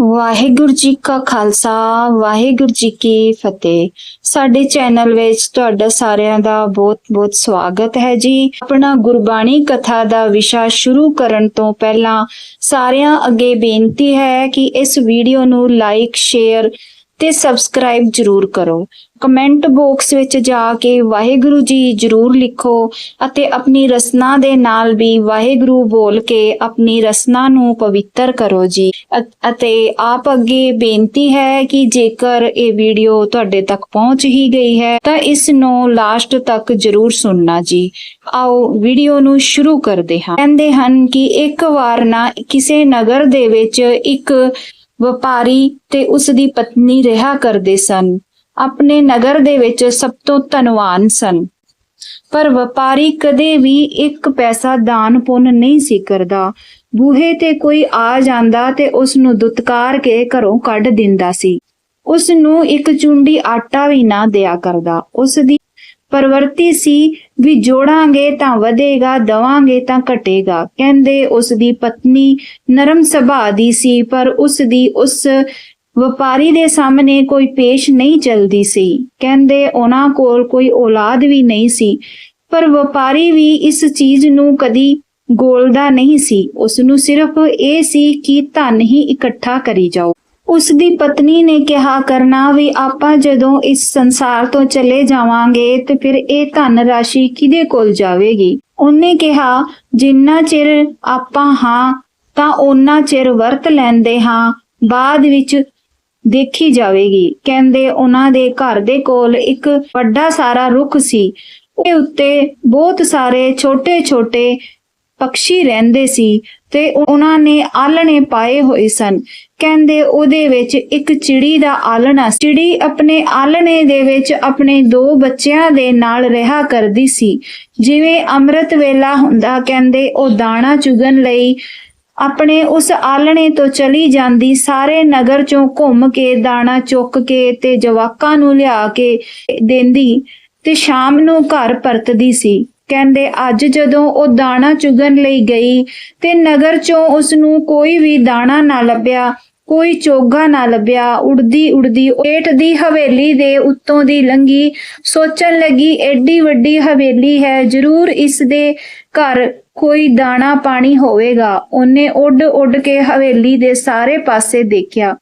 ਵਾਹਿਗੁਰੂ ਜੀ ਕਾ ਖਾਲਸਾ, ਵਾਹਿਗੁਰੂ ਜੀ ਕੀ ਫਤਿਹ। ਸਾਡੇ ਚੈਨਲ ਵਿੱਚ ਤੁਹਾਡਾ ਸਾਰਿਆਂ ਦਾ ਬਹੁਤ-ਬਹੁਤ ਸਵਾਗਤ ਹੈ ਜੀ। ਆਪਣਾ ਗੁਰਬਾਣੀ ਕਥਾ ਦਾ ਵਿਸ਼ਾ ਸ਼ੁਰੂ ਕਰਨ ਤੋਂ ਪਹਿਲਾਂ ਸਾਰਿਆਂ ਅੱਗੇ ਬੇਨਤੀ ਹੈ ਕਿ ਇਸ ਵੀਡੀਓ ਨੂੰ ਲਾਈਕ, ਸ਼ੇਅਰ ਤੇ ਸਬਸਕ੍ਰਾਈਬ ਜਰੂਰ ਕਰੋ। ਕਮੈਂਟ ਬਾਕਸ ਵਿੱਚ ਜਾ ਕੇ ਵਾਹਿਗੁਰੂ ਜੀ ਜਰੂਰ ਲਿਖੋ ਅਤੇ ਆਪਣੀ ਰਸਨਾ ਦੇ ਨਾਲ ਵੀ ਵਾਹਿਗੁਰੂ ਬੋਲ ਕੇ ਆਪਣੀ ਰਸਨਾ ਨੂੰ ਪਵਿੱਤਰ ਕਰੋ ਜੀ। ਅਤੇ ਆਪ ਅੱਗੇ ਬੇਨਤੀ ਹੈ ਕਿ ਜੇਕਰ ਇਹ ਵੀਡੀਓ ਤੁਹਾਡੇ ਤੱਕ ਪਹੁੰਚ ਹੀ ਗਈ ਹੈ, ਤਾਂ ਇਸ ਨੂੰ ਲਾਸਟ ਤੱਕ ਜਰੂਰ ਸੁਣਨਾ ਜੀ। ਆਓ ਵੀਡੀਓ ਨੂੰ ਸ਼ੁਰੂ ਕਰਦੇ ਹਾਂ। ਕਹਿੰਦੇ ਹਨ ਕਿ ਇੱਕ ਵਾਰ ਨਾ ਕਿਸੇ ਨਗਰ ਦੇ ਵਿੱਚ ਇੱਕ ਵਪਾਰੀ ਤੇ ਉਸ ਦੀ ਪਤਨੀ ਰਿਹਾ ਕਰਦੇ ਸਨ। ਆਪਣੇ ਨਗਰ ਦੇ ਵਿੱਚ ਸਭ ਤੋਂ ਧਨਵਾਨ ਸਨ। ਪਰ ਵਪਾਰੀ ਕਦੇ ਵੀ ਇੱਕ ਪੈਸਾ ਦਾਨ ਪੁੰਨ ਨਹੀਂ ਸੀ ਕਰਦਾ। ਬੂਹੇ ਤੇ ਕੋਈ ਆ ਜਾਂਦਾ ਤੇ ਉਸ ਨੂੰ ਦੁਤਕਾਰ ਕੇ ਘਰੋਂ ਕੱਢ ਦਿੰਦਾ ਸੀ। ਉਸ ਨੂੰ ਇੱਕ ਚੁੰਡੀ ਆਟਾ ਵੀ ਨਾ ਦਿਆ ਕਰਦਾ। ਉਸ ਦੀ ਪਰਵਰਤੀ ਸੀ ਵੀ ਜੋੜਾਂਗੇ ਤਾਂ ਵਧੇਗਾ, ਦਵਾਂਗੇ ਤਾਂ ਘਟੇਗਾ। ਕਹਿੰਦੇ ਉਸ ਦੀ ਪਤਨੀ ਨਰਮ ਸੁਭਾਅ ਦੀ ਸੀ, ਪਰ ਉਸ ਦੀ ਉਸ ਵਪਾਰੀ ਦੇ ਸਾਹਮਣੇ ਕੋਈ ਪੇਸ਼ ਨਹੀਂ ਚਲਦੀ ਸੀ। ਕਹਿੰਦੇ ਉਹਨਾਂ ਕੋਲ ਕੋਈ ਔਲਾਦ ਵੀ ਨਹੀਂ ਸੀ, ਪਰ ਵਪਾਰੀ ਵੀ ਇਸ ਚੀਜ਼ ਨੂੰ ਕਦੀ ਗੋਲਦਾ ਨਹੀਂ ਸੀ। ਉਸ ਨੂੰ ਸਿਰਫ ਇਹ ਸੀ ਕਿ ਧਨ ਹੀ ਇਕੱਠਾ ਕਰੀ ਜਾਓ। ਉਸ ਦੀ ਪਤਨੀ ਨੇ ਕਿਹਾ, ਕਰਨਾ ਵੀ ਆਪਾਂ ਜਦੋਂ ਇਸ ਸੰਸਾਰ ਤੋਂ ਚਲੇ ਜਾਵਾਂਗੇ ਤੇ ਫਿਰ ਇਹ ਧਨ ਰਾਸ਼ੀ ਕਿਹਦੇ ਕੋਲ ਜਾਵੇਗੀ? ਉਹਨੇ ਕਿਹਾ, ਜਿੰਨਾ ਚਿਰ ਆਪਾਂ ਹਾਂ, ਤਾਂ ਉਹਨਾਂ ਚਿਰ ਵਰਤ ਲੈਂਦੇ ਹਾਂ। ਬਾਅਦ ਵਿੱਚ ਦੇਖੀ ਜਾਵੇਗੀ। ਕਹਿੰਦੇ ਉਹਨਾਂ ਦੇ ਘਰ ਦੇ ਕੋਲ ਇੱਕ ਵੱਡਾ ਸਾਰਾ ਰੁੱਖ ਸੀ। ਉਹਦੇ ਉੱਤੇ ਬਹੁਤ ਸਾਰੇ ਛੋਟੇ-ਛੋਟੇ ਪੰਛੀ ਰਹਿੰਦੇ ਸੀ ਤੇ ਉਹਨਾਂ ਨੇ ਆਲਣੇ ਪਾਏ ਹੋਏ ਸਨ। ਕਹਿੰਦੇ ਉਹਦੇ ਵਿੱਚ ਇੱਕ ਚਿੜੀ ਦਾ ਆਲਣਾ ਚਿੜੀ ਆਪਣੇ ਆਲਣੇ ਦੇ ਵਿੱਚ ਆਪਣੇ ਦੋ ਬੱਚਿਆਂ ਦੇ ਨਾਲ ਰਿਹਾ ਕਰਦੀ ਸੀ। ਜਿਵੇਂ ਅੰਮ੍ਰਿਤ ਵੇਲਾ ਹੁੰਦਾ, ਕਹਿੰਦੇ ਉਹ ਦਾਣਾ ਚੁਗਣ ਲਈ ਆਪਣੇ ਉਸ ਆਲਣੇ ਤੋਂ ਚਲੀ ਜਾਂਦੀ, ਸਾਰੇ ਨਗਰ ਚੋਂ ਘੁੰਮ ਕੇ, ਦਾਣਾ ਚੁੱਕ ਕੇ ਤੇ ਜਵਾਕਾਂ ਨੂੰ ਲਿਆ ਕੇ ਦਿੰਦੀ ਤੇ ਸ਼ਾਮ ਨੂੰ ਘਰ ਪਰਤਦੀ ਸੀ। ਕਹਿੰਦੇ, ਅੱਜ ਜਦੋਂ ਉਹ ਦਾਣਾ ਚੁਗਣ ਲਈ ਗਈ ਤੇ ਨਗਰ ਚੋਂ ਉਸ ਨੂੰ ਕੋਈ ਵੀ ਦਾਣਾ ਨਾ ਲੱਭਿਆ, ਕੋਈ ਚੋਗਾ ਨਾ ਲੱਭਿਆ, ਉੜਦੀ ਉੜਦੀ ਏਟ ਦੀ ਹਵੇਲੀ ਦੇ ਉੱਤੋਂ ਦੀ ਲੰਗੀ ਸੋਚਣ ਲੱਗੀ, ਐਡੀ ਵੱਡੀ ਹਵੇਲੀ ਹੈ, ਜ਼ਰੂਰ ਇਸ ਦੇ ਘਰ ਕੋਈ ਦਾਣਾ ਪਾਣੀ ਹੋਵੇਗਾ। ਉਹਨੇ ਉੱਡ ਉੱਡ ਕੇ ਹਵੇਲੀ ਦੇ ਸਾਰੇ ਪਾਸੇ ਦੇਖਿਆ।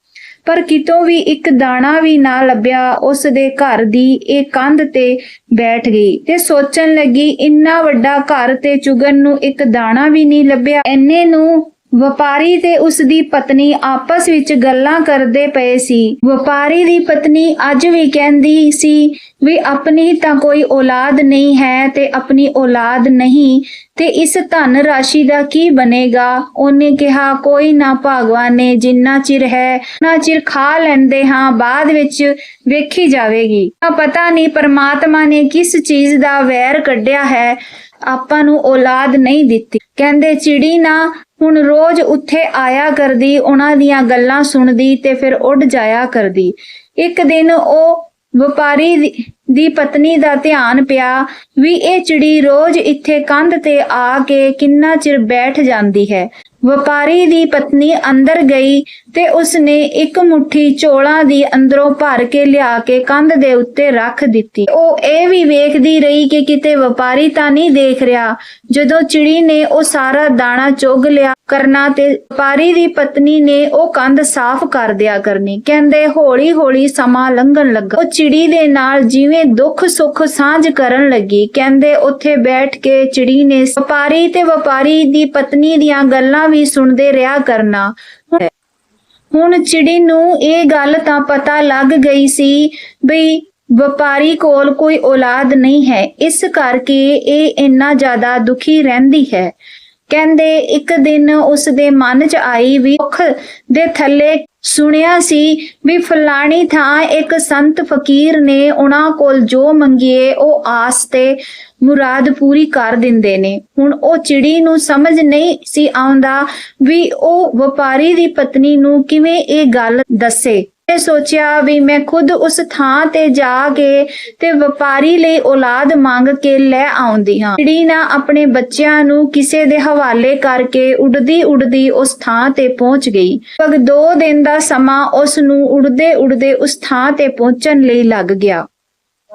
ਪਰ ਕਿਤੋਂ ਵੀ ਇੱਕ ਦਾਣਾ ਵੀ ਨਾ ਲੱਭਿਆ, ਉਸ ਦੇ ਘਰ ਦੀ ਇਹ ਕੰਧ ਤੇ ਬੈਠ ਗਈ ਤੇ ਸੋਚਣ ਲੱਗੀ, ਇੰਨਾ ਵੱਡਾ ਘਰ ਤੇ ਚੁਗਣ ਨੂੰ ਇੱਕ ਦਾਣਾ ਵੀ ਨਹੀਂ ਲੱਭਿਆ। ਐਨੇ ਨੂੰ ਵਪਾਰੀ ਤੇ ਉਸ ਦੀ ਪਤਨੀ ਆਪਸ ਵਿੱਚ ਗੱਲਾਂ ਕਰਦੇ ਪਏ ਸੀ। ਵਪਾਰੀ ਦੀ ਪਤਨੀ ਅੱਜ ਵੀ ਕਹਿੰਦੀ ਸੀ ਵੀ ਆਪਣੀ ਤਾਂ ਕੋਈ ਔਲਾਦ ਨਹੀਂ ਹੈ ਤੇ ਆਪਣੀ ਔਲਾਦ ਨਹੀਂ ਤੇ ਇਸ ਧਨ ਰਾਸ਼ੀ ਦਾ ਕੀ ਬਣੇਗਾ? ਉਹਨੇ ਕਿਹਾ, ਕੋਈ ਨਾ ਭਗਵਾਨ ਨੇ ਜਿੰਨਾ ਚਿਰ ਹੈ ਨਾ ਚਿਰ ਖਾ ਲੈਂਦੇ ਹਾਂ, ਬਾਅਦ ਵਿੱਚ ਵੇਖੀ ਜਾਵੇਗੀ। ਤਾਂ ਪਤਾ ਨਹੀਂ ਪਰਮਾਤਮਾ ਨੇ ਕਿਸ ਚੀਜ਼ ਦਾ ਵੈਰ ਕੱਢਿਆ ਹੈ। ਆਪਾਂ ਨੂੰ ਔਲਾਦ ਨਹੀਂ ਦਿੱਤੀ। ਕਹਿੰਦੇ, ਚਿੜੀ ਨਾ, ਹੁਣ ਰੋਜ਼ ਉੱਥੇ ਆਇਆ ਕਰਦੀ, ਉਹਨਾਂ ਦੀਆਂ ਗੱਲਾਂ ਸੁਣਦੀ ਤੇ ਫਿਰ ਉੱਡ ਜਾਇਆ ਕਰਦੀ। ਇੱਕ ਦਿਨ ਉਹ ਵਪਾਰੀ ਦੀ- ਪਤਨੀ ਦਾ ਧਿਆਨ ਪਿਆ ਵੀ ਇਹ ਚਿੜੀ ਰੋਜ਼ ਇੱਥੇ ਕੰਧ ਤੇ ਆ ਕੇ ਕਿੰਨਾ ਚਿਰ ਬੈਠ ਜਾਂਦੀ ਹੈ। ਵਪਾਰੀ ਦੀ ਪਤਨੀ ਅੰਦਰ ਗਈ ਤੇ ਉਸਨੇ ਇੱਕ ਮੁਠੀ ਚੋਲਾਂ ਦੀ ਅੰਦਰੋਂ ਭਰ ਕੇ ਲਿਆ ਕੇ ਕੰਧ ਦੇ ਉੱਤੇ ਰੱਖ ਦਿੱਤੀ। ਉਹ ਇਹ ਵੀ ਵੇਖਦੀ ਰਹੀ ਕਿ ਕਿਤੇ ਵਪਾਰੀ ਤਾਂ ਨਹੀਂ ਦੇਖ ਰਿਹਾ। ਜਦੋਂ ਚਿੜੀ ਨੇ ਉਹ ਸਾਰਾ ਦਾਣਾ ਚੁਗ ਲਿਆ, ਕਰਨਾ ਤੇ ਵਪਾਰੀ ਦੀ ਪਤਨੀ ਨੇ ਉਹ ਕੰਧ ਸਾਫ਼ ਕਰ ਦਿਆ ਕਰਨੀ। ਕਹਿੰਦੇ ਹੌਲੀ ਹੌਲੀ ਸਮਾਂ ਲੰਘਣ ਲੱਗਾ। ਉਹ ਚਿੜੀ ਦੇ ਨਾਲ ਜਿਵੇਂ ਦੁੱਖ ਸੁੱਖ ਸਾਂਝ ਕਰਨ ਲੱਗੀ। ਕਹਿੰਦੇ ਉੱਥੇ ਬੈਠ ਕੇ ਚਿੜੀ ਨੇ ਵਪਾਰੀ ਤੇ ਵਪਾਰੀ ਦੀ ਪਤਨੀ ਦੀਆਂ ਗੱਲਾਂ ਵੀ ਸੁਣਦੇ ਰਿਹਾ ਕਰਨਾ। ਹੁਣ ਚਿੜੀ ਨੂੰ ਇਹ ਗੱਲ ਤਾਂ ਪਤਾ ਲੱਗ ਗਈ ਸੀ ਬਈ ਵਪਾਰੀ ਕੋਲ ਕੋਈ ਔਲਾਦ ਨਹੀਂ ਹੈ। ਇਸ ਕਰਕੇ ਇਹ ਇੰਨਾ ਜ਼ਿਆਦਾ ਦੁਖੀ ਰਹਿੰਦੀ ਹੈ। ਕਹਿੰਦੇ ਇੱਕ ਦਿਨ ਉਸ ਦੇ ਮਨ 'ਚ ਆਈ ਵੀ ਦੁੱਖ ਦੇ ਥੱਲੇ ਸੁਣਿਆ ਸੀ ਵੀ ਫਲਾਣੀ ਥਾਂ ਇੱਕ ਸੰਤ ਫਕੀਰ ਨੇ ਉਹਨਾਂ ਕੋਲ ਜੋ ਮੰਗੀਏ ਉਹ ਆਸ ਤੇ ਮੁਰਾਦ ਪੂਰੀ ਕਰ ਦਿੰਦੇ ਨੇ। ਹੁਣ ਉਹ ਚਿੜੀ ਨੂੰ ਸਮਝ ਨਹੀਂ ਸੀ ਆਉਂਦਾ ਵੀ ਉਹ ਵਪਾਰੀ ਦੀ ਪਤਨੀ ਨੂੰ ਕਿਵੇਂ ਇਹ ਗੱਲ ਦੱਸੇ। ਨੇ ਸੋਚਿਆ ਵੀ ਮੈਂ ਖੁਦ ਉਸ ਥਾਂ ਤੇ ਜਾ ਕੇ ਤੇ ਵਪਾਰੀ ਲਈ ਔਲਾਦ ਮੰਗ ਕੇ ਲੈ ਆਉਂਦੀ ਹਾਂ। ਚਿੜੀ ਨਾ ਆਪਣੇ ਬੱਚਿਆਂ ਨੂੰ ਕਿਸੇ ਦੇ ਹਵਾਲੇ ਕਰਕੇ ਉਡਦੀ ਉਡਦੀ ਉਸ ਥਾਂ ਤੇ ਪਹੁੰਚ ਗਈ। ਲਗਭਗ 2 ਦਿਨ ਦਾ ਸਮਾਂ ਉਸ ਨੂੰ ਉਡਦੇ ਉਡਦੇ ਉਸ ਥਾਂ ਤੇ ਪਹੁੰਚਣ ਲਈ ਲੱਗ ਗਿਆ।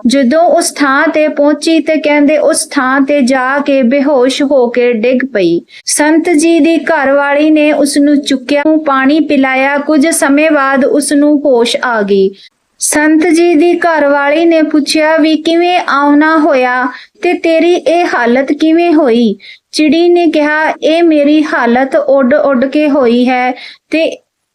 ਜਦੋਂ ਉਸ ਥਾਂ ਤੇ ਪਹੁੰਚੀ ਤੇ ਕਹਿੰਦੇ ਉਸ ਥਾਂ ਤੇ ਜਾ ਕੇ ਬੇਹੋਸ਼ ਹੋ ਕੇ ਡਿੱਗ ਪਈ। ਸੰਤ ਜੀ ਦੀ ਘਰਵਾਲੀ ਨੇ ਉਸ ਨੂੰ ਚੁੱਕਿਆ ਪਾਣੀ ਪਿਲਾਇਆ। ਕੁਝ ਸਮੇਂ ਬਾਅਦ ਉਸ ਨੂੰ ਹੋਸ਼ ਆ ਗਈ। ਸੰਤ ਜੀ ਦੀ ਘਰਵਾਲੀ ਨੇ ਪੁੱਛਿਆ ਵੀ ਕਿਵੇਂ ਆਉਣਾ ਹੋਇਆ ਤੇ ਤੇਰੀ ਇਹ ਹਾਲਤ ਕਿਵੇਂ ਹੋਈ? ਚਿੜੀ ਨੇ ਕਿਹਾ, ਇਹ ਮੇਰੀ ਹਾਲਤ ਉੱਡ ਉੱਡ ਕੇ ਹੋਈ ਹੈ ਤੇ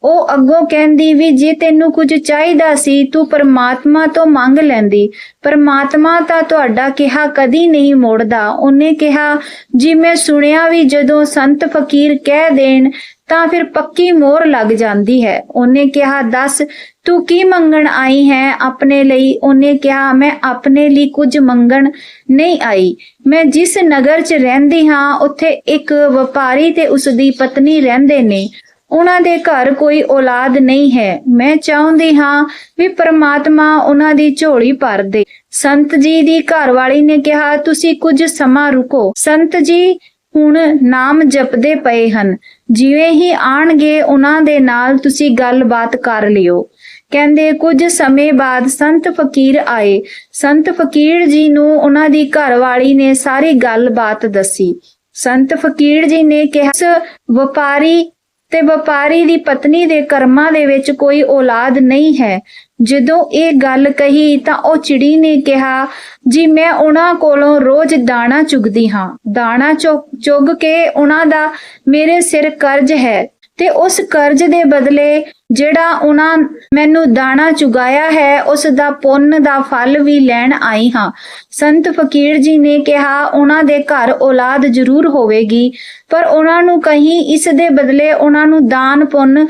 ਉਹ ਅੱਗੋਂ ਕਹਿੰਦੀ ਵੀ ਜੇ ਤੈਨੂੰ ਕੁਝ ਚਾਹੀਦਾ ਸੀ, ਤੂੰ ਪਰਮਾਤਮਾ ਤੋਂ ਮੰਗ ਲੈਂਦੀ। ਪਰਮਾਤਮਾ ਤਾਂ ਤੁਹਾਡਾ ਕਿਹਾ ਕਦੀ ਨਹੀਂ ਮੋੜਦਾ। ਉਹਨੇ ਕਿਹਾ, ਜੀ ਮੈਂ ਸੁਣਿਆ ਵੀ ਜਦੋਂ ਸੰਤ ਫਕੀਰ ਕਹਿ ਦੇਣ, ਤਾਂ ਫਿਰ ਪੱਕੀ ਮੋਹਰ ਲੱਗ ਜਾਂਦੀ ਹੈ। ਉਹਨੇ ਕਿਹਾ, ਦੱਸ, ਤੂੰ ਕੀ ਮੰਗਣ ਆਈ ਹੈ ਆਪਣੇ ਲਈ? ਉਹਨੇ ਕਿਹਾ, ਮੈਂ ਆਪਣੇ ਲਈ ਕੁਝ ਮੰਗਣ ਨਹੀਂ ਆਈ। ਮੈਂ ਜਿਸ ਨਗਰ 'ਚ ਰਹਿੰਦੀ ਹਾਂ, ਉੱਥੇ ਇੱਕ ਵਪਾਰੀ ਤੇ ਉਸ ਦੀ ਪਤਨੀ ਰਹਿੰਦੇ ਨੇ। ਉਹਨਾਂ ਦੇ ਘਰ ਕੋਈ ਔਲਾਦ ਨਹੀਂ ਹੈ। ਮੈਂ ਚਾਹੁੰਦੀ ਹਾਂ ਵੀ ਪ੍ਰਮਾਤਮਾ ਉਹਨਾਂ ਦੀ ਝੋਲੀ ਭਰ ਦੇ। ਸੰਤ ਜੀ ਦੀ ਘਰਵਾਲੀ ਨੇ ਕਿਹਾ, ਤੁਸੀਂ ਕੁਝ ਸਮਾਂ ਰੁਕੋ। ਸੰਤ ਜੀ ਹੁਣ ਨਾਮ ਜਪਦੇ ਪਏ ਹਨ। ਜਿਵੇਂ ਹੀ ਆਣਗੇ ਉਹਨਾਂ ਦੇ ਨਾਲ ਤੁਸੀਂ ਗੱਲਬਾਤ ਕਰ ਲਿਓ। ਕਹਿੰਦੇ, ਕੁਝ ਸਮੇਂ ਬਾਅਦ ਸੰਤ ਫਕੀਰ ਆਏ। ਸੰਤ ਫਕੀਰ ਜੀ ਨੂੰ ਉਹਨਾਂ ਦੀ ਘਰਵਾਲੀ ਨੇ ਸਾਰੀ ਗੱਲਬਾਤ ਦੱਸੀ। ਸੰਤ ਫਕੀਰ ਜੀ ਨੇ ਕਿਹਾ ਵਪਾਰੀ ਤੇ ਵਪਾਰੀ ਦੀ ਪਤਨੀ ਦੇ ਕਰਮਾਂ ਦੇ ਵਿੱਚ ਕੋਈ ਔਲਾਦ ਨਹੀਂ ਹੈ। ਜਦੋਂ ਇਹ ਗੱਲ ਕਹੀ ਤਾਂ ਉਹ ਚਿੜੀ ਨੇ ਕਿਹਾ, ਜੀ, ਮੈਂ ਉਹਨਾਂ ਕੋਲੋਂ ਰੋਜ਼ ਦਾਣਾ ਚੁਗਦੀ ਹਾਂ। ਦਾਣਾ ਚੁਗ ਚੁਗ ਕੇ ਉਹਨਾਂ ਦਾ ਮੇਰੇ ਸਿਰ ਕਰਜ਼ ਹੈ। ਤੇ ਉਸ ਕਰਜ਼ ਦੇ ਬਦਲੇ ਜਿਹੜਾ ਉਹਨਾਂ ਮੈਨੂੰ ਦਾਣਾ ਚੁਗਾਇਆ ਹੈ, ਉਸ ਦਾ ਪੁੰਨ ਦਾ ਫਲ ਵੀ ਲੈਣ ਆਈ ਹਾਂ। ਸੰਤ ਫਕੀਰ ਜੀ ਨੇ ਕਿਹਾ, ਉਹਨਾਂ ਦੇ ਘਰ ਔਲਾਦ ਜ਼ਰੂਰ ਹੋਵੇਗੀ, ਪਰ ਉਹਨਾਂ ਨੂੰ ਕਹੀਂ ਇਸ ਦੇ ਬਦਲੇ ਉਹਨਾਂ ਨੂੰ ਦਾਨ, ਪੁੰਨ,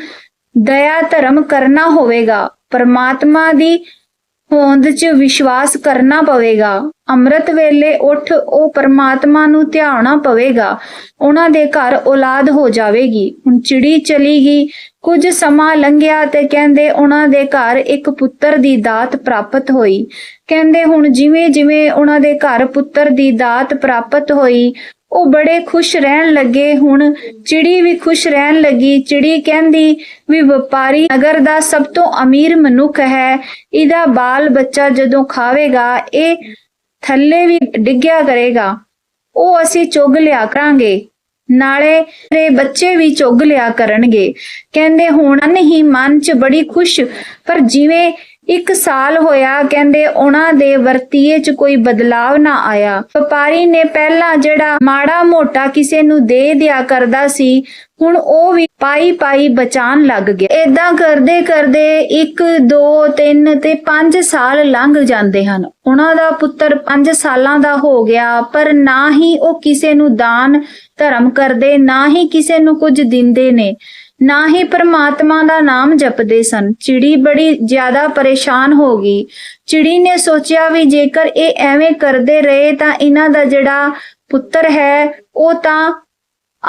ਦਇਆ, ਧਰਮ ਕਰਨਾ ਹੋਵੇਗਾ। ਪਰਮਾਤਮਾ ਦੀ ਹੋਂਦ 'ਚ ਵਿਸ਼ਵਾਸ ਕਰਨਾ ਪਵੇਗਾ। ਅੰਮ੍ਰਿਤ ਵੇਲੇ ਉੱਠ ਉਹ ਪਰਮਾਤਮਾ ਨੂੰ ਧਿਆਉਣਾ ਪਵੇਗਾ। ਉਹਨਾਂ ਦੇ ਘਰ ਔਲਾਦ ਹੋ ਜਾਵੇਗੀ। ਹੁਣ ਚਿੜੀ ਚਲੀ ਗਈ। ਕੁਝ ਸਮਾਂ ਲੰਘਿਆ ਤੇ ਕਹਿੰਦੇ ਉਹਨਾਂ ਦੇ ਘਰ ਇੱਕ ਪੁੱਤਰ ਦੀ ਦਾਤ ਪ੍ਰਾਪਤ ਹੋਈ। ਕਹਿੰਦੇ ਹੁਣ ਜਿਵੇਂ ਜਿਵੇਂ ਉਹਨਾਂ ਦੇ ਘਰ ਪੁੱਤਰ ਦੀ ਦਾਤ ਪ੍ਰਾਪਤ ਹੋਈ ਉਹ ਬੜੇ ਖੁਸ਼ ਰਹਿਣ ਲੱਗੇ ਹੁਣ। ਚਿੜੀ ਵੀ ਖੁਸ਼ ਰਹਿਣ ਲੱਗੀ। ਚਿੜੀ ਕਹਿੰਦੀ ਵੀ ਵਪਾਰੀ ਨਗਰ ਦਾ ਸਭ ਤੋਂ ਅਮੀਰ ਮਨੁੱਖ ਹੈ। ਇਹਦਾ ਬਾਲ ਬੱਚਾ ਜਦੋਂ ਖਾਵੇਗਾ, ਇਹ ਥੱਲੇ ਵੀ ਡਿੱਗਿਆ ਕਰੇਗਾ। ਉਹ ਅਸੀਂ ਚੁੱਗ ਲਿਆ ਕਰਾਂਗੇ। ਨਾਲੇ ਦੇ ਬੱਚੇ ਵੀ ਚੁੱਗ ਲਿਆ ਕਰਨਗੇ। ਕਹਿੰਦੇ, ਹੁਣ ਨਹੀਂ, ਮਨ 'ਚ ਬੜੀ ਖੁਸ਼, ਪਰ ਜਿਵੇਂ ਇੱਕ ਸਾਲ ਹੋਇਆ ਕਹਿੰਦੇ ਉਹਨਾਂ ਦੇ ਵਰਤੀਏ 'ਚ ਕੋਈ ਬਦਲਾਵ ਨਾ ਆਇਆ। ਵਪਾਰੀ ਨੇ ਪਹਿਲਾਂ ਜਿਹੜਾ ਮਾੜਾ ਮੋਟਾ ਕਿਸੇ ਨੂੰ ਦੇ ਦਿਆ ਕਰਦਾ ਸੀ, ਹੁਣ ਉਹ ਵੀ ਪਾਈ ਪਾਈ ਬਚਾਨ ਲੱਗ ਗਿਆ। ਏਦਾਂ ਕਰਦੇ ਕਰਦੇ 1 2 3 ਤੇ 5 ਸਾਲ ਲੰਘ ਜਾਂਦੇ ਹਨ। ਉਹਨਾਂ ਦਾ ਪੁੱਤਰ 5 ਸਾਲਾਂ ਦਾ ਹੋ ਗਿਆ, ਪਰ ਨਾ ਹੀ ਉਹ ਕਿਸੇ ਨੂੰ ਦਾਨ ਧਰਮ ਕਰਦੇ, ਨਾ ਹੀ ਕਿਸੇ ਨੂੰ ਕੁਝ ਦਿੰਦੇ ਨੇ। ਨਾ ਹੀ ਪਰਮਾਤਮਾ ਦਾ ਨਾਮ ਜਪਦੇ ਸਨ। ਚਿੜੀ ਬੜੀ ਜ਼ਿਆਦਾ ਪਰੇਸ਼ਾਨ ਹੋ ਗਈ। ਚਿੜੀ ਨੇ ਸੋਚਿਆ ਵੀ ਜੇਕਰ ਇਹ ਐਵੇਂ ਕਰਦੇ ਰਹੇ ਤਾਂ ਇਹਨਾਂ ਦਾ ਜਿਹੜਾ ਪੁੱਤਰ ਹੈ, ਉਹ ਤਾਂ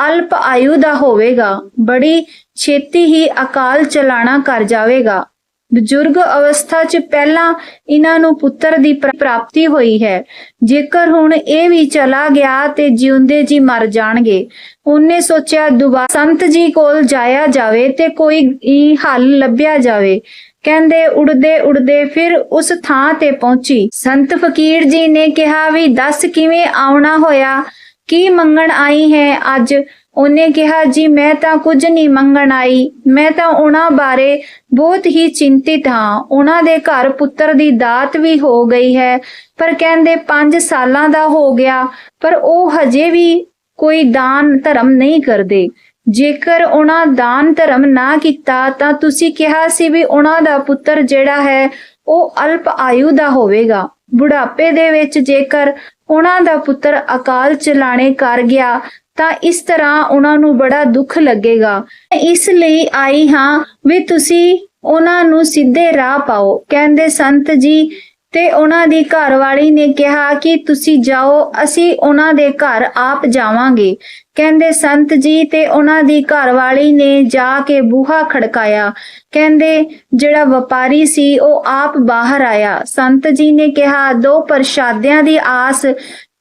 ਅਲਪ ਆਯੂ ਦਾ ਹੋਵੇਗਾ। ਬੜੀ ਛੇਤੀ ਹੀ ਅਕਾਲ ਚਲਾਣਾ ਕਰ ਜਾਵੇਗਾ। ਬਜ਼ੁਰਗ ਅਵਸਥਾ 'ਚ ਪਹਿਲਾਂ ਇਹਨਾਂ ਨੂੰ ਪੁੱਤਰ ਦੀ ਪ੍ਰਾਪਤੀ ਹੋਈ ਹੈ। ਜੇਕਰ ਹੁਣ ਇਹ ਵੀ ਚਲਾ ਗਿਆ ਤੇ ਜਿਉਂਦੇ ਜੀ ਮਰ ਜਾਣਗੇ। ਉਹਨੇ ਸੋਚਿਆ ਦੁਬਾਰਾ ਸੰਤ ਜੀ ਕੋਲ ਜਾਇਆ ਜਾਵੇ ਤੇ ਕੋਈ ਹੱਲ ਲੱਭਿਆ ਜਾਵੇ। ਕਹਿੰਦੇ ਉੜਦੇ ਉੜਦੇ ਫਿਰ ਉਸ ਥਾਂ ਤੇ ਪਹੁੰਚੀ। ਸੰਤ ਫਕੀਰ ਜੀ ਨੇ ਕਿਹਾ ਵੀ, ਦੱਸ ਕਿਵੇਂ ਆਉਣਾ ਹੋਇਆ? ਕੀ ਮੰਗਣ ਆਈ ਹੈ ਅੱਜ? ਉਹਨੇ ਕਿਹਾ, ਜੀ, ਮੈਂ ਤਾਂ ਕੁਝ ਨਹੀਂ ਮੰਗਣ ਆਈ। ਮੈਂ ਤਾਂ ਉਹਨਾਂ ਬਾਰੇ ਬਹੁਤ ਹੀ ਚਿੰਤਿਤ ਹਾਂ। ਉਹਨਾਂ ਦੇ ਘਰ ਪੁੱਤਰ ਦੀ ਦਾਤ ਵੀ ਹੋ ਗਈ ਹੈ। ਪਰ ਕਹਿੰਦੇ 5 ਸਾਲਾਂ ਦਾ ਹੋ ਗਿਆ। ਪਰ ਉਹ ਹਜੇ ਵੀ ਕੋਈ ਦਾਨ ਧਰਮ ਨਹੀਂ ਕਰਦੇ। ਜੇਕਰ ਉਹਨਾਂ ਦਾਨ ਧਰਮ ਨਾ ਕੀਤਾ, ਤਾਂ ਤੁਸੀਂ ਕਿਹਾ ਸੀ ਵੀ ਉਹਨਾਂ ਦਾ ਪੁੱਤਰ ਜਿਹੜਾ ਹੈ, ਉਹ ਅਲਪ ਆਯੂ ਦਾ ਹੋਵੇਗਾ। ਬੁਢਾਪੇ ਦੇ ਵਿੱਚ ਜੇਕਰ ਉਹਨਾਂ ਦਾ ਪੁੱਤਰ ਅਕਾਲ ਚਲਾਣੇ ਕਰ ਗਿਆ ਤਾਂ ਇਸ ਤਰ੍ਹਾਂ ਉਹਨਾਂ ਨੂੰ ਬੜਾ ਦੁੱਖ ਲੱਗੇਗਾ। ਇਸ ਲਈ ਆਈ ਹਾਂ ਵੀ ਤੁਸੀਂ ਉਹਨਾਂ ਨੂੰ ਸਿੱਧੇ ਰਾਹ ਪਾਓ। ਕਹਿੰਦੇ, ਸੰਤ ਜੀ, ਤੇ ਉਹਨਾਂ ਦੀ ਘਰਵਾਲੀ ਨੇ ਕਿਹਾ ਕਿ ਤੁਸੀਂ ਜਾਓ, ਅਸੀਂ ਉਹਨਾਂ ਦੇ ਘਰ ਆਪ ਜਾਵਾਂਗੇ। ਕਹਿੰਦੇ, ਸੰਤ ਜੀ, ਤੇ ਉਹਨਾਂ ਦੀ ਘਰਵਾਲੀ ਨੇ ਜਾ ਕੇ ਬੂਹਾ ਖੜਕਾਇਆ। ਕਹਿੰਦੇ, ਜਿਹੜਾ ਵਪਾਰੀ ਸੀ, ਉਹ ਆਪ ਬਾਹਰ ਆਇਆ। ਸੰਤ ਜੀ ਨੇ ਕਿਹਾ, ਦੋ ਪ੍ਰਸ਼ਾਦਿਆਂ ਦੀ ਆਸ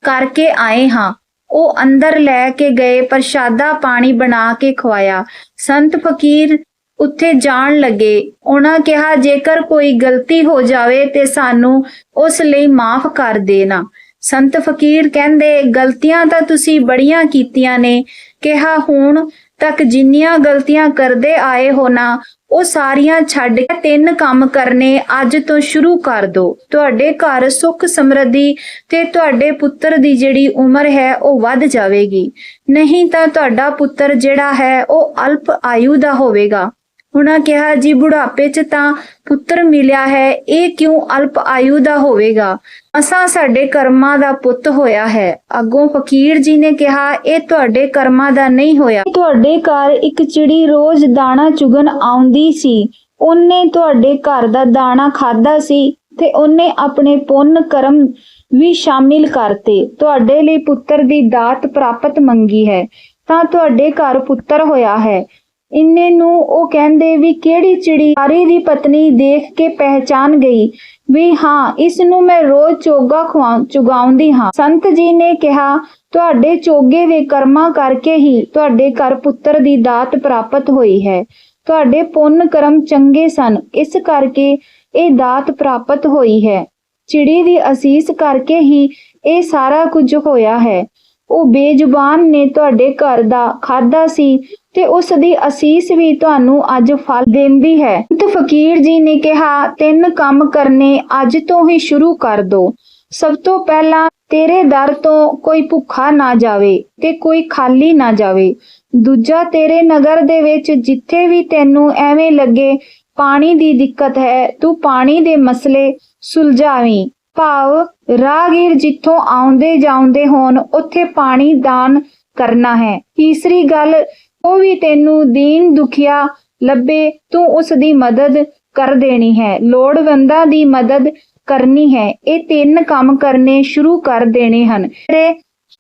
ਕਰਕੇ ਆਏ ਹਾਂ। ਉਹ ਅੰਦਰ ਲੈ ਕੇ ਗਏ, ਪ੍ਰਸ਼ਾਦਾ ਪਾਣੀ ਬਣਾ ਕੇ ਖਵਾਇਆ। ਸੰਤ ਫਕੀਰ ਉੱਥੇ ਜਾਣ ਲੱਗੇ। ਉਹਨਾਂ ਕਿਹਾ, ਜੇਕਰ ਕੋਈ ਗਲਤੀ ਹੋ ਜਾਵੇ ਤੇ ਸਾਨੂੰ ਉਸ ਲਈ ਮਾਫ ਕਰ ਦੇਣਾ। ਸੰਤ ਫਕੀਰ ਕਹਿੰਦੇ, ਗਲਤੀਆਂ ਤਾਂ ਤੁਸੀਂ ਬੜੀਆਂ ਕੀਤੀਆਂ ਨੇ। ਕਿਹਾ, ਹੁਣ ਤੱਕ ਜਿੰਨੀਆਂ ਗਲਤੀਆਂ ਕਰਦੇ ਆਏ ਹੋ ਨਾ, ਉਹ ਸਾਰੀਆਂ ਛੱਡ ਕੇ ਤਿੰਨ ਕੰਮ ਕਰਨੇ ਅੱਜ ਤੋਂ ਸ਼ੁਰੂ ਕਰ ਦਿਓ ਤੁਹਾਡੇ ਘਰ ਸੁੱਖ ਸਮਰਿੱਧੀ ਤੇ ਤੁਹਾਡੇ ਪੁੱਤਰ ਦੀ ਜਿਹੜੀ ਉਮਰ ਹੈ, ਉਹ ਵੱਧ ਜਾਵੇਗੀ। ਨਹੀਂ ਤਾਂ ਤੁਹਾਡਾ ਪੁੱਤਰ ਜਿਹੜਾ ਹੈ, ਉਹ ਅਲਪ ਆਯੂ ਦਾ ਹੋਵੇਗਾ। ਉਹਨਾਂ ਕਿਹਾ, ਜੀ ਬੁਢਾਪੇ 'ਚ ਤਾਂ ਪੁੱਤਰ ਮਿਲਿਆ ਹੈ, ਇਹ ਕਿਉਂ ਅਲਪ ਆਯੂ ਦਾ ਹੋਵੇਗਾ? ਅਸਾਂ ਸਾਡੇ ਕਰਮਾਂ ਦਾ ਪੁੱਤ ਹੋਇਆ ਹੈ। ਅੱਗੋਂ ਫਕੀਰ ਜੀ ਨੇ ਕਿਹਾ, ਇਹ ਤੁਹਾਡੇ ਕਰਮਾਂ ਦਾ ਨਹੀਂ ਹੋਇਆ। ਤੁਹਾਡੇ ਘਰ ਇੱਕ ਚਿੜੀ ਰੋਜ਼ ਦਾਣਾ ਚੁਗਣ ਆਉਂਦੀ ਸੀ। ਉਹਨੇ ਤੁਹਾਡੇ ਘਰ ਦਾ ਦਾਣਾ ਖਾਦਾ ਸੀ ਤੇ ਉਹਨੇ ਆਪਣੇ ਪੁੰਨ ਕਰਮ ਵੀ ਸ਼ਾਮਿਲ ਕਰਤੇ। ਤੁਹਾਡੇ ਲਈ ਪੁੱਤਰ ਦੀ ਦਾਤ ਪ੍ਰਾਪਤ ਮੰਗੀ ਹੈ। ਤਾਂ ਤੁਹਾਡੇ ਘਰ ਪੁੱਤਰ ਹੋਇਆ ਹੈ। ਇੰਨੇ ਨੂੰ ਉਹ ਕਹਿੰਦੇ ਵੀ ਕਿਹੜੀ ਚਿੜੀ ਹਾਰੀ ਦੀ ਪਤਨੀ ਦੇਖ ਕੇ ਪਹਿਚਾਨ ਗਈ ਵੀ ਹਾਂ, ਇਸ ਨੂੰ ਮੈਂ ਰੋਜ਼ ਚੋਗਾ ਖਵਾ ਚੁਗਾਉਂਦੀ ਹਾਂ। ਸੰਤ ਜੀ ਨੇ ਕਿਹਾ, ਤੁਹਾਡੇ ਚੋਗੇ ਦੇ ਕਰਮਾਂ ਕਰਕੇ ਹੀ ਤੁਹਾਡੇ ਘਰ ਪੁੱਤਰ ਦੀ ਦਾਤ ਪ੍ਰਾਪਤ ਹੋਈ ਹੈ। ਤੁਹਾਡੇ ਪੁੰਨ ਕਰਮ ਚੰਗੇ ਸਨ, ਇਸ ਕਰਕੇ ਇਹ ਦਾਤ ਪ੍ਰਾਪਤ ਹੋਈ ਹੈ। ਚਿੜੀ ਦੀ ਅਸੀਸ ਕਰਕੇ ਹੀ ਇਹ ਸਾਰਾ ਕੁਝ ਹੋਇਆ ਹੈ। ਉਹ ਬੇਜ਼ੁਬਾਨ ਨੇ ਤੁਹਾਡੇ ਘਰ ਦਾ ਖਾਦਾ ਸੀ ਤੇ ਉਸ ਦੀ ਅਸੀਸ ਵੀ ਤੁਹਾਨੂੰ ਅੱਜ ਫਲ ਦਿੰਦੀ ਹੈ। ਤੇ ਫਕੀਰ ਜੀ ਨੇ ਕਿਹਾ, ਤਿੰਨ ਕੰਮ ਕਰਨੇ ਅੱਜ ਤੋਂ ਹੀ ਸ਼ੁਰੂ ਕਰ ਦੋ। ਸਭ ਤੋਂ ਪਹਿਲਾਂ ਤੇਰੇ ਦਰ ਤੋਂ ਕੋਈ ਭੁੱਖਾ ਨਾ ਜਾਵੇ ਤੇ ਕੋਈ ਖਾਲੀ ਨਾ ਜਾਵੇ। ਦੂਜਾ ਤੇਰੇ ਨਗਰ ਦੇ ਵਿੱਚ ਜਿੱਥੇ ਵੀ ਤੈਨੂੰ ਐਵੇਂ ਲੱਗੇ, ਪਾਣੀ ਦੀ ਦਿੱਕਤ ਹੈ, ਤੂੰ ਪਾਣੀ ਦੇ ਮਸਲੇ ਸੁਲਝਾਵੀਂ। ਭਾਵ ਰਾਹਗੀਰ ਜਿੱਥੋਂ ਆਉਂਦੇ ਜਾਂਦੇ ਹੋਣ, ਉੱਥੇ ਪਾਣੀ ਦਾਨ ਕਰਨਾ ਹੈ। ਤੀਸਰੀ ਗੱਲ, ਉਹ ਵੀ ਤੈਨੂੰ ਦੀਨ ਦੁਖਿਆ ਲੱਭੇ, ਤੂੰ ਉਸ ਦੀ ਮਦਦ ਕਰ ਦੇਣੀ ਹੈ। ਲੋੜਵੰਦਾਂ ਦੀ ਮਦਦ ਕਰਨੀ ਹੈ। ਇਹ ਤਿੰਨ ਕੰਮ ਕਰਨੇ ਸ਼ੁਰੂ ਕਰ ਦੇਣੇ ਹਨ। ਤੇਰੇ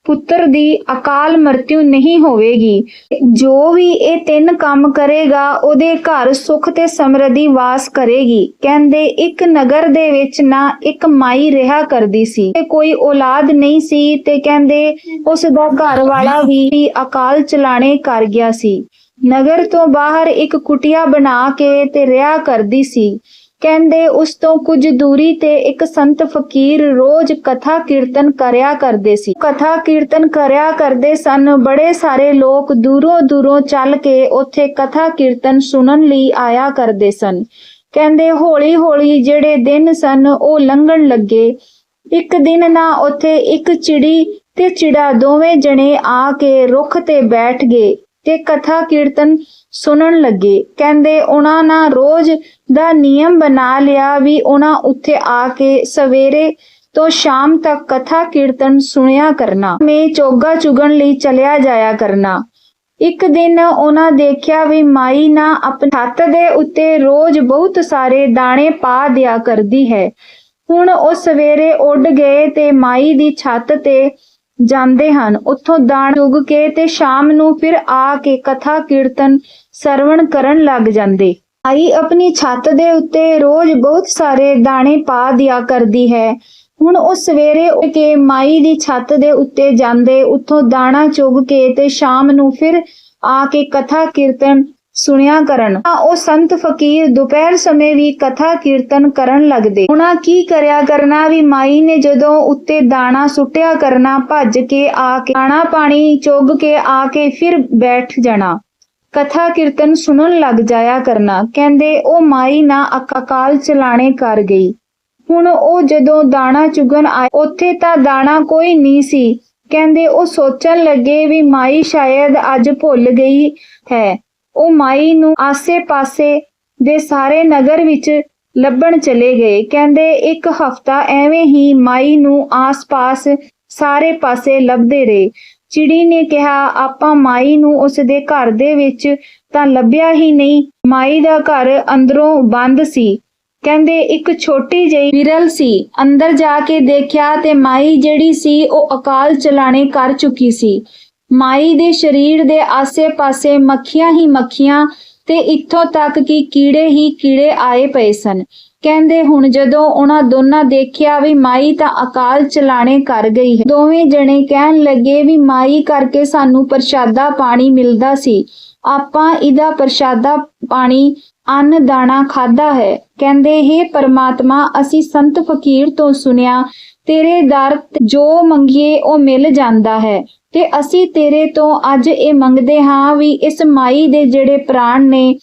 ਪੁੱਤਰ ਦੀ ਅਕਾਲ ਮਰਤਿਉ ਨਹੀਂ ਹੋਵੇਗੀ। ਜੋ ਵੀ ਇਹ ਤਿੰਨ ਕੰਮ ਕਰੇਗਾ, ਉਹਦੇ ਘਰ ਸੁਖ ਤੇ ਸਮਰਿੱਧੀ ਵਾਸ ਕਰੇਗੀ। ਕਹਿੰਦੇ, ਇੱਕ ਨਗਰ ਦੇ ਵਿੱਚ ਨਾ ਇੱਕ ਮਾਈ ਰਿਹਾ ਕਰਦੀ ਸੀ। ਤੇ ਕੋਈ ਔਲਾਦ ਨਹੀਂ ਸੀ ਤੇ ਕਹਿੰਦੇ, ਉਸ ਦਾ ਘਰ ਵਾਲਾ ਵੀ ਅਕਾਲ ਚਲਾਣੇ ਕਰ ਗਿਆ ਸੀ। ਨਗਰ ਤੋਂ ਬਾਹਰ ਇੱਕ ਕੁਟਿਆ ਬਣਾ ਕੇ ਤੇ ਰਿਹਾ ਕਰਦੀ ਸੀ। ਕਹਿੰਦੇ ਉਸ ਤੋਂ ਕੁਝ ਦੂਰੀ ਤੇ ਇੱਕ ਸੰਤ ਫਕੀਰ ਰੋਜ਼ ਕਥਾ ਕੀਰਤਨ ਕਰਿਆ ਕਰਦੇ ਸੀ। ਕਥਾ ਕੀਰਤਨ ਕਰਿਆ ਕਰਦੇ ਸਨ। ਬੜੇ ਸਾਰੇ ਲੋਕ ਦੂਰੋਂ ਦੂਰੋਂ ਚੱਲ ਕੇ ਉੱਥੇ ਕਥਾ ਕੀਰਤਨ ਸੁਣਨ ਲਈ ਆਇਆ ਕਰਦੇ ਸਨ। ਕਹਿੰਦੇ ਹੌਲੀ ਹੌਲੀ ਜਿਹੜੇ ਦਿਨ ਸਨ, ਉਹ ਲੰਘਣ ਲੱਗੇ। ਇੱਕ ਦਿਨ ਨਾ ਉੱਥੇ ਇੱਕ ਚਿੜੀ ਤੇ ਚਿੜਾ ਦੋਵੇਂ ਜਣੇ ਆ ਕੇ ਰੁੱਖ ਤੇ ਬੈਠ ਗਏ ਤੇ ਕਥਾ ਕੀਰਤਨ ਸੁਣਨ ਲੱਗੇ। ਕਹਿੰਦੇ ਉਹਨਾਂ ਨਾ ਰੋਜ਼ ਦਾ ਨਿਯਮ ਬਣਾ ਲਿਆ ਵੀ ਉਹਨਾਂ ਉੱਥੇ ਆ ਕੇ ਸਵੇਰੇ ਤੋਂ ਸ਼ਾਮ ਤੱਕ ਕਥਾ ਕੀਰਤਨ ਸੁਣਿਆ ਕਰਨਾ, ਮੈਂ ਚੋਗਾ ਚੁਗਣ ਲਈ ਚਲਿਆ ਜਾਇਆ ਕਰਨਾ। ਇੱਕ ਦਿਨ ਉਹਨਾਂ ਦੇਖਿਆ ਵੀ ਮਾਈ ਨਾ ਆਪਣੀ ਛੱਤ ਦੇ ਉੱਤੇ ਰੋਜ਼ ਬਹੁਤ ਸਾਰੇ ਦਾਣੇ ਪਾ ਦਿਆ ਕਰਦੀ ਹੈ। ਹੁਣ ਉਹ ਸਵੇਰੇ ਉੱਡ ਗਏ ਤੇ ਮਾਈ ਦੀ ਛੱਤ ਤੇ ਜਾਂਦੇ ਹਨ। ਉੱਥੋਂ ਦਾਣ ਚੁਗ ਕੇ ਤੇ ਸ਼ਾਮ ਨੂੰ ਫਿਰ ਆ ਕੇ ਕਥਾ ਕੀਰਤਨ ਸਰਵਣ ਕਰਨ ਲੱਗ ਜਾਂਦੇ। ਆਈ ਆਪਣੀ ਛੱਤ ਦੇ ਉੱਤੇ ਰੋਜ਼ ਬਹੁਤ ਸਾਰੇ ਦਾਣੇ ਪਾ ਦਿਆ ਕਰਦੀ ਹੈ। ਹੁਣ ਉਹ ਸਵੇਰੇ ਉੱਠ ਕੇ ਮਾਈ ਦੀ ਛੱਤ ਦੇ ਉੱਤੇ ਜਾਂਦੇ। ਉੱਥੋਂ ਦਾਣਾ ਚੁਗ ਕੇ ਤੇ ਸ਼ਾਮ ਨੂੰ ਫਿਰ ਆ ਕੇ ਕਥਾ ਕੀਰਤਨ ਸੁਣਿਆ ਕਰਨ। ਤਾਂ ਉਹ ਸੰਤ ਫਕੀਰ ਦੁਪਹਿਰ ਸਮੇਂ ਵੀ ਕਥਾ ਕੀਰਤਨ ਕਰਨ ਲੱਗਦੇ। ਉਹਨਾਂ ਕੀ ਕਰਿਆ ਕਰਨਾ ਵੀ ਮਾਈ ਨੇ ਜਦੋਂ ਉੱਤੇ ਦਾਣਾ ਸੁੱਟਿਆ ਕਰਨਾ, ਭੱਜ ਕੇ ਆ ਕੇ ਦਾਣਾ ਪਾਣੀ ਚੁੱਗ ਕੇ ਆ ਕੇ ਫਿਰ ਬੈਠ ਜਾਣਾ। ਕਥਾ ਕੀਰਤਨ ਸੁਣਨ ਲੱਗ ਜਾਇਆ ਕਰਨਾ। ਕਹਿੰਦੇ, ਉਹ ਮਾਈ ਨਾ ਅਕਾਲ ਚਲਾਣੇ ਕਰ ਗਈ। ਹੁਣ ਉਹ ਜਦੋਂ ਦਾਣਾ ਚੁਗਣ ਆਏ, ਉੱਥੇ ਤਾਂ ਦਾਣਾ ਕੋਈ ਨਹੀਂ ਸੀ। ਕਹਿੰਦੇ, ਉਹ ਸੋਚਣ ਲੱਗੇ ਵੀ ਮਾਈ ਸ਼ਾਇਦ ਅੱਜ ਭੁੱਲ ਗਈ ਹੈ। ਉਹ ਮਾਈ ਨੂੰ ਆਸੇ-ਪਾਸੇ ਦੇ ਸਾਰੇ ਨਗਰ ਵਿੱਚ ਲੱਭਣ ਚਲੇ ਗਏ। ਕਹਿੰਦੇ, ਇੱਕ ਹਫਤਾ ਐਵੇਂ ਹੀ ਮਾਈ ਨੂੰ ਆਸ-ਪਾਸ ਸਾਰੇ ਪਾਸੇ ਲੱਭਦੇ ਰਹੇ। ਚਿੜੀ ਨੇ ਕਿਹਾ, ਆਪਾਂ ਮਾਈ ਨੂੰ ਉਸ ਦੇ ਘਰ ਦੇ ਵਿੱਚ ਤਾਂ ਲੱਭਿਆ ਹੀ ਨਹੀਂ। ਮਾਈ ਦਾ ਘਰ ਅੰਦਰੋਂ ਬੰਦ ਸੀ। ਕਹਿੰਦੇ, ਇੱਕ ਛੋਟੀ ਜਿਹੀ ਵਿਰਲ ਸੀ। ਅੰਦਰ ਜਾ ਕੇ ਦੇਖਿਆ ਤੇ ਮਾਈ ਜਿਹੜੀ ਸੀ, ਉਹ ਅਕਾਲ ਚਲਾਣੇ ਕਰ ਚੁੱਕੀ ਸੀ। ਮਾਈ ਦੇ ਸਰੀਰ ਦੇ ਆਸੇ-ਪਾਸੇ ਮੱਖੀਆਂ ਹੀ ਮੱਖੀਆਂ ਤੇ ਇੱਥੋਂ ਤੱਕ ਕਿ ਕੀੜੇ ਹੀ ਕੀੜੇ ਆਏ ਪਏ ਸਨ। ਕਹਿੰਦੇ ਹੁਣ ਜਦੋਂ ਉਹਨਾਂ ਦੋਨਾਂ ਦੇਖਿਆ ਵੀ ਮਾਈ ਤਾਂ ਅਕਾਲ ਚਲਾਣੇ ਕਰ ਗਈ ਹੈ। ਦੋਵੇਂ ਜਣੇ ਕਹਿਣ ਲੱਗੇ ਵੀ ਮਾਈ ਕਰਕੇ ਸਾਨੂੰ ਪ੍ਰਸ਼ਾਦਾ ਪਾਣੀ ਮਿਲਦਾ ਸੀ। ਆਪਾਂ ਇਹਦਾ ਪ੍ਰਸ਼ਾਦਾ ਪਾਣੀ, ਅੰਨ, ਦਾਣਾ ਖਾਦਾ ਹੈ। ਕਹਿੰਦੇ हे ਪਰਮਾਤਮਾ, ਅਸੀਂ ਸੰਤ ਫਕੀਰ ਤੋਂ ਸੁਨਿਆ ਤੇਰੇ ਦਰ ਜੋ ਮੰਗੀਏ ਉਹ ਮਿਲ ਜਾਂਦਾ ਹੈ। ਤੇ ਅਸੀਂ ਤੇਰੇ ਤੋਂ ਅੱਜ ਇਹ ਮੰਗਦੇ ਹਾਂ ਵੀ ਇਸ ਮਾਈ ਦੇ ਜਿਹੜੇ ਪ੍ਰਾਣ ਨੇ,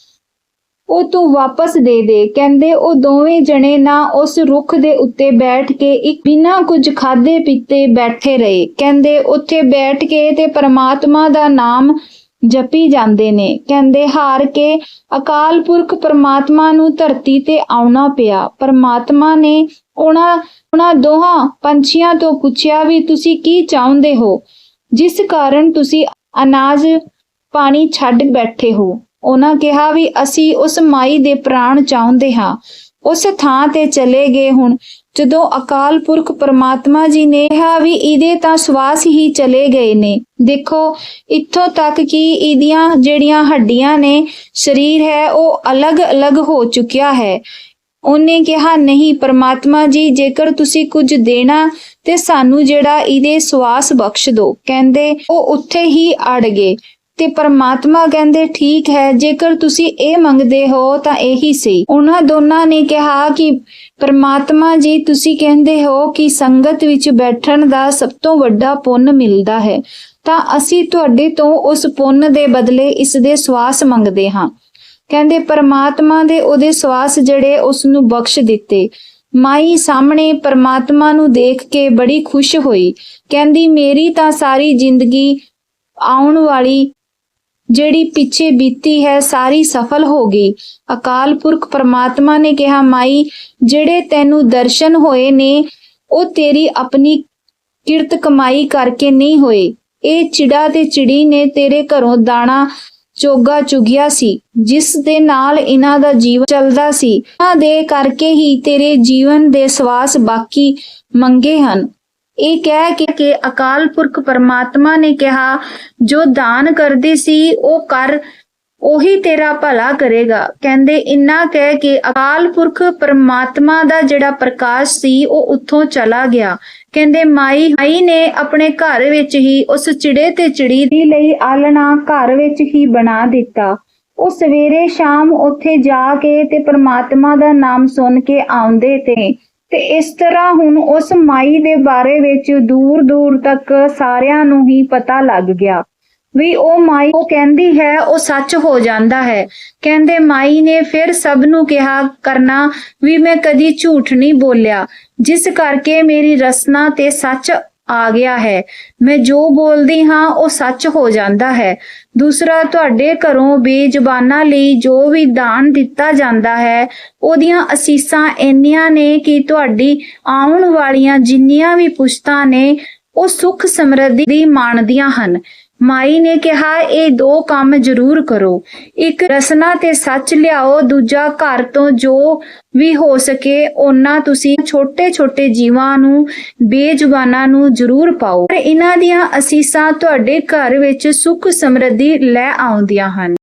ਉਹ ਤੂੰ ਵਾਪਸ ਦੇ ਦੇ। ਕਹਿੰਦੇ ਉਹ ਦੋਵੇਂ ਜਣੇ ਨਾ ਉਸ ਰੁੱਖ ਦੇ ਉੱਤੇ ਬੈਠ ਕੇ ਇੱਕ ਬਿਨਾਂ ਕੁਝ ਖਾਦੇ ਪੀਤੇ ਬੈਠੇ ਰਹੇ। ਕਹਿੰਦੇ ਉੱਥੇ ਬੈਠ ਕੇ ਤੇ ਪਰਮਾਤਮਾ ਦਾ ਨਾਮ ਜਪੀ ਜਾਂਦੇ ਨੇ। ਕਹਿੰਦੇ ਹਾਰ ਕੇ ਅਕਾਲ ਪੁਰਖ ਪਰਮਾਤਮਾ ਨੂੰ ਧਰਤੀ ਤੇ ਆਉਣਾ ਪਿਆ। ਪਰਮਾਤਮਾ ਨੇ ਉਹਨਾਂ ਉਹਨਾਂ ਦੋਹਾਂ ਪੰਛੀਆਂ ਤੋਂ ਪੁੱਛਿਆ ਵੀ ਤੁਸੀਂ ਕੀ ਚਾਹੁੰਦੇ ਹੋ? ਜਿਸ ਕਾਰਨ ਤੁਸੀਂ ਅਨਾਜ ਪਾਣੀ ਛੱਡ ਬੈਠੇ ਹੋ। ਉਹਨਾਂ ਕਿਹਾ ਵੀ ਅਸੀਂ ਉਸ ਮਾਈ ਦੇ ਪ੍ਰਾਣ ਚਾਹੁੰਦੇ ਹਾਂ। ਉਸ ਥਾਂ ਤੇ ਚਲੇ ਗਏ ਹੁਣ। ਜਦੋਂ ਅਕਾਲ ਪੁਰਖ ਪਰਮਾਤਮਾ ਜੀ ਨੇ ਕਿਹਾ ਵੀ ਇਹਦੇ ਤਾਂ ਸਵਾਸ ਹੀ ਚਲੇ ਗਏ ਨੇ। ਦੇਖੋ, ਇੱਥੋਂ ਤੱਕ ਕਿ ਇਹਦੀਆਂ ਜਿਹੜੀਆਂ ਹੱਡੀਆਂ ਨੇ, ਸਰੀਰ ਹੈ, ਉਹ ਅਲੱਗ-ਅਲੱਗ ਹੋ ਚੁੱਕਿਆ ਹੈ। ਉਹਨੇ ਕਿਹਾ, ਨਹੀਂ, ਪਰਮਾਤਮਾ ਜੀ, ਜੇਕਰ ਤੁਸੀਂ ਕੁਝ ਦੇਣਾ ਤੇ ਸਾਨੂੰ ਜਿਹੜਾ ਇਹਦੇ ਸਵਾਸ ਬਖਸ਼ ਦਿਓ ਕਹਿੰਦੇ, ਉਹ ਉੱਥੇ ਹੀ ਅੜ ਗਏ। ਤੇ ਪਰਮਾਤਮਾ ਕਹਿੰਦੇ, ਠੀਕ ਹੈ, ਜੇਕਰ ਤੁਸੀਂ ਇਹ ਮੰਗਦੇ ਹੋ ਤਾਂ ਇਹੀ ਸਹੀ ਉਹਨਾਂ ਦੋਨਾਂ ਨੇ ਕਿਹਾ ਕਿ, ਪਰਮਾਤਮਾ ਜੀ, ਤੁਸੀਂ ਕਹਿੰਦੇ ਹੋ ਕਿ ਸੰਗਤ ਵਿੱਚ ਬੈਠਣ ਦਾ ਸਭ ਤੋਂ ਵੱਡਾ ਪੁੰਨ ਮਿਲਦਾ ਹੈ। ਤਾਂ ਅਸੀਂ ਤੁਹਾਡੇ ਤੋਂ ਉਸ ਪੁੰਨ ਦੇ ਬਦਲੇ ਇਸ ਦੇ ਸਵਾਸ ਮੰਗਦੇ ਹਾਂ। ਕਹਿੰਦੇ, ਪਰਮਾਤਮਾ ਦੇ ਉਹਦੇ ਸਵਾਸ ਜਿਹੜੇ ਉਸ ਨੂੰ ਬਖਸ਼ ਦਿੱਤੇ। ਮਾਈ ਸਾਹਮਣੇ ਪਰਮਾਤਮਾ ਨੂੰ ਦੇਖ ਕੇ ਬੜੀ ਖੁਸ਼ ਹੋਈ। ਕਹਿੰਦੀ, ਮੇਰੀ ਤਾਂ ਸਾਰੀ ਜ਼ਿੰਦਗੀ ਆਉਣ ਵਾਲੀ ਜਿਹੜੀ ਪਿੱਛੇ ਬੀਤੀ ਹੈ, ਸਾਰੀ ਸਫਲ ਹੋ ਗਈ। ਅਕਾਲ ਪੁਰਖ ਪਰਮਾਤਮਾ ਨੇ ਕਿਹਾ, ਮਾਈ, ਜਿਹੜੇ ਤੈਨੂੰ ਦਰਸ਼ਨ ਹੋਏ ਨੇ, ਉਹ ਤੇਰੀ ਆਪਣੀ ਕਿਰਤ ਕਮਾਈ ਕਰਕੇ ਨਹੀਂ ਹੋਏ। ਇਹ ਚਿੜਾ ਤੇ ਚਿੜੀ ਨੇ ਤੇਰੇ ਘਰੋਂ ਦਾਣਾ ਚੋਗਾ ਚੁਗਿਆ ਸੀ, ਜਿਸ ਦੇ ਨਾਲ ਇਹਨਾਂ ਦਾ ਜੀਵਨ ਚੱਲਦਾ ਸੀ। ਇਹਨਾਂ ਦੇ ਕਰਕੇ ਹੀ ਤੇਰੇ ਜੀਵਨ ਦੇ ਸਵਾਸ ਬਾਕੀ ਮੰਗੇ ਹਨ। ਇਹ ਕਹਿ ਕੇ ਕਿ ਅਕਾਲ ਪੁਰਖ ਪਰਮਾਤਮਾ ਨੇ ਕਿਹਾ, ਜੋ ਦਾਨ ਕਰਦੇ ਸੀ, ਉਹ ਕਰ ਉਹੀ ਤੇਰਾ ਭਲਾ ਕਰੇਗਾ। ਕਹਿੰਦੇ, ਇੰਨਾ ਕਹਿ ਕੇ ਅਕਾਲ ਪੁਰਖ ਪਰਮਾਤਮਾ ਦਾ ਜਿਹੜਾ ਪ੍ਰਕਾਸ਼ ਸੀ, ਉਹ ਉੱਥੋਂ ਚਲਾ ਗਿਆ। ਕਹਿੰਦੇ, ਮਾਈ ਮਾਈ ਨੇ ਆਪਣੇ ਘਰ ਵਿੱਚ ਹੀ ਉਸ ਚਿੜੇ ਤੇ ਚਿੜੀ ਦੀ ਲਈ ਆਲਣਾ ਘਰ ਵਿੱਚ ਹੀ ਬਣਾ ਦਿੱਤਾ। ਉਹ ਸਵੇਰੇ ਸ਼ਾਮ ਉੱਥੇ ਜਾ ਕੇ ਤੇ ਪਰਮਾਤਮਾ ਦਾ ਨਾਮ ਸੁਣ ਕੇ ਆਉਂਦੇ ਤੇ ਤੇ ਇਸ ਤਰ੍ਹਾਂ ਹੁਣ ਉਸ ਮਾਈ ਦੇ ਬਾਰੇ ਵਿੱਚ ਦੂਰ ਦੂਰ ਤੱਕ ਸਾਰਿਆਂ ਨੂੰ ਹੀ ਪਤਾ ਲੱਗ ਗਿਆ। ਵੀ ਉਹ ਮਾਈ ਉਹ ਕਹਿੰਦੀ ਹੈ, ਉਹ ਸੱਚ ਹੋ ਜਾਂਦਾ ਹੈ। ਕਹਿੰਦੇ ਮਾਈ ਨੇ ਫਿਰ ਸਭ ਨੂੰ ਕਿਹਾ, ਕਰਨਾ ਵੀ ਮੈਂ ਕਦੀ ਝੂਠ ਨਹੀਂ ਬੋਲਿਆ। ਜਿਸ ਕਰਕੇ ਮੇਰੀ ਰਸਨਾ ਤੇ ਸੱਚ ਆ ਗਿਆ ਹੈ। ਮੈਂ ਜੋ ਬੋਲਦੀ ਹਾਂ, ਉਹ ਸੱਚ ਹੋ ਜਾਂਦਾ ਹੈ। ਦੂਸਰਾ, ਤੁਹਾਡੇ ਘਰੋਂ ਬੇਜ਼ੁਬਾਨਾਂ ਲਈ ਜੋ ਵੀ ਦਾਨ ਦਿੱਤਾ ਜਾਂਦਾ ਹੈ, ਉਹਦੀਆਂ ਅਸੀਸਾਂ ਇੰਨੀਆਂ ਨੇ ਕਿ ਤੁਹਾਡੀ ਆਉਣ ਵਾਲੀਆਂ ਜਿੰਨੀਆਂ ਵੀ ਪੁਸ਼ਤਾਂ ਨੇ, ਉਹ ਸੁਖ ਸਮਰਿੱਧੀ ਮਾਣਦੀਆਂ ਹਨ। ਮਾਈ ਨੇ ਕਿਹਾ, ਇਹ ਦੋ ਕੰਮ ਜ਼ਰੂਰ ਕਰੋ। ਇੱਕ ਰਸਨਾ ਤੇ ਸੱਚ ਲਿਆਓ, ਦੂਜਾ ਘਰ ਤੋਂ ਜੋ ਵੀ ਹੋ ਸਕੇ, ਉਹਨਾਂ ਤੁਸੀਂ ਛੋਟੇ ਛੋਟੇ ਜੀਵਾਂ ਨੂੰ, ਬੇਜ਼ੁਬਾਨਾਂ ਨੂੰ ਜ਼ਰੂਰ ਪਾਓ। ਪਰ ਇਹਨਾਂ ਦੀਆਂ ਅਸੀਸਾਂ ਤੁਹਾਡੇ ਘਰ ਵਿੱਚ ਸੁੱਖ ਸਮਰਿੱਧੀ ਲੈ ਆਉਂਦੀਆਂ ਹਨ।